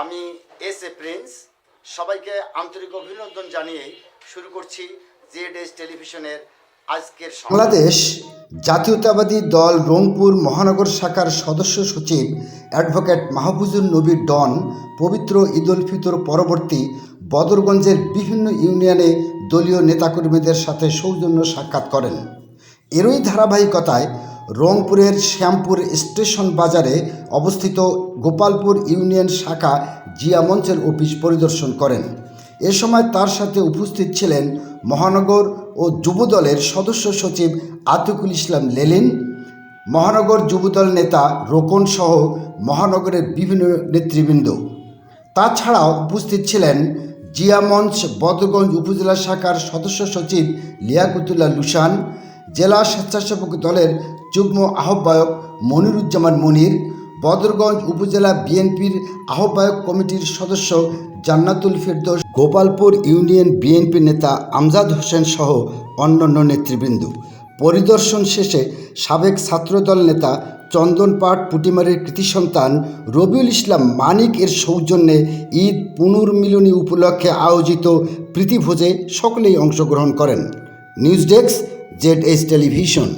আমি S A Prince. সবাইকে আন্তরিক অভিনন্দন জানিয়ে শুরু করছি জেড এস টেলিভিশনের আজকের বাংলাদেশ জাতীয়তাবাদী দল রংপুর মহানগর শাখার সদস্য সচিব অ্যাডভোকেট মাহফুজুর নবী ডন পবিত্র ঈদ উল ফিতর পরবর্তী বদরগঞ্জের বিভিন্ন ইউনিয়নে দলীয় নেতাকর্মীদের সাথে সৌজন্য সাক্ষাৎ করেন। এরই ধারাবাহিকতায় রংপুরের শ্যামপুর স্টেশন বাজারে অবস্থিত গোপালপুর ইউনিয়ন শাখা জিয়া মঞ্চের অফিস পরিদর্শন করেন। এ সময় তার সাথে উপস্থিত ছিলেন মহানগর ও যুবদলের সদস্য সচিব আতিকুল ইসলাম লেলিন, মহানগর যুবদল নেতা রোকন সহ মহানগরের বিভিন্ন নেতৃবৃন্দ। তাছাড়াও উপস্থিত ছিলেন জিয়া মঞ্চ বদরগঞ্জ উপজেলা শাখার সদস্য সচিব লিয়াকুতুল্লাহ লুসান জেলা স্বেচ্ছাসেবক দলের যুগ্ম আহ্বায়ক মনিরুজ্জামান মনির, বদরগঞ্জ উপজেলা বিএনপির আহ্বায়ক কমিটির সদস্য জান্নাতুল ফেরদৌস, গোপালপুর ইউনিয়ন বিএনপি নেতা আমজাদ হোসেন সহ অন্যান্য নেতৃবৃন্দ। পরিদর্শন শেষে সাবেক ছাত্রদল নেতা চন্দন পাট পুটিমারের কৃতি সন্তান রবিউল ইসলাম মানিক এর সৌজন্যে ঈদ পুনর্মিলনী উপলক্ষে আয়োজিত প্রীতিভোজে সকলেই অংশগ্রহণ করেন। News desk Z S television.